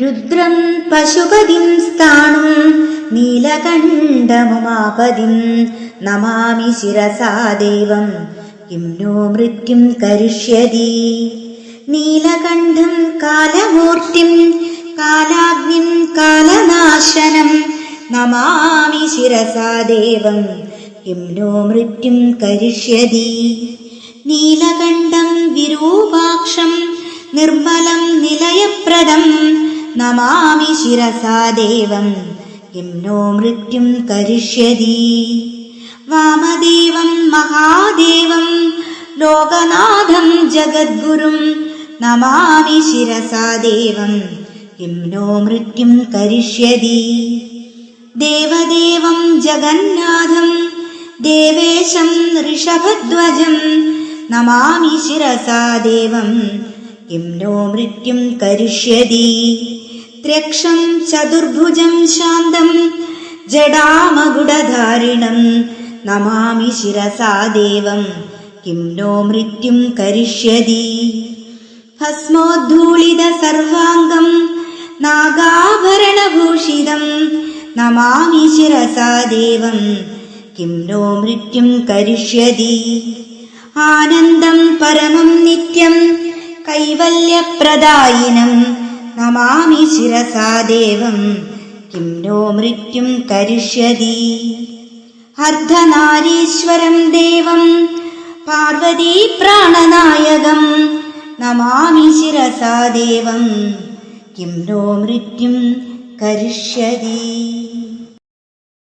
രുദ്രം പശുപതിം സ്ഥാണും നീലകണ്ഠമുമാപതിം നമാമി ശിരസാ ദേവം കിം നോ മൃത്യും കരിഷ്യതി. നീലകണ്ഠം കാലമൂർത്തിം കാലാഗ്നിം കാലനാശനം. നമാമി ശിരസാ ദേവം കിം നോ മൃത്യും കരിഷ്യതി. നീലകണ്ഠം വിരൂപാക്ഷം നിർമ്മലം നിലയപ്രദം. നമാമി ശിരസാ ദേവം. കിം നോ മൃത്യും കരിഷ്യതി. വാമദേവം മഹാദേവം ലോകനാഥം ജഗദ്ഗുരും നമാമി ശിരസാ ദേവം. കിം നോ മൃത്യും കരിഷ്യതി. ദേവദേവം ജഗന്നാഥം ദേവേശം ഋഷഭധ്വജം നമാമി ശിരസാ ദേവം. കിം നോ മൃത്യും കരിഷ്യതി. ത്രക്ഷം ചതുർഭുജം ശാന്തം. ജടാമകുടധാരിണം നമാമി ശിരസാ ദേവം. കിം നോ മൃത്യും കരിഷ്യതി. ഭസ്മോദ്ധൂളിത സർവാംഗം നാഗാഭരണഭൂഷിതം നമാമി ശിരസാ ദേവം. കിം നോ മൃത്യും കരിഷ്യതി. ആനന്ദം പരമം നിത്യം കൈവല്യപ്രദായിനം നമാമി ശിരസാ ദേവം. കിം നോ മൃത്യും കരിഷ്യതി അർദ്ധനാരീശ്വരം ദേവം. പാർവതി പ്രാണനായകം. നമാമി ശിരസാ ദേവം. കിം നോ മൃത്യും കരിഷ്യതി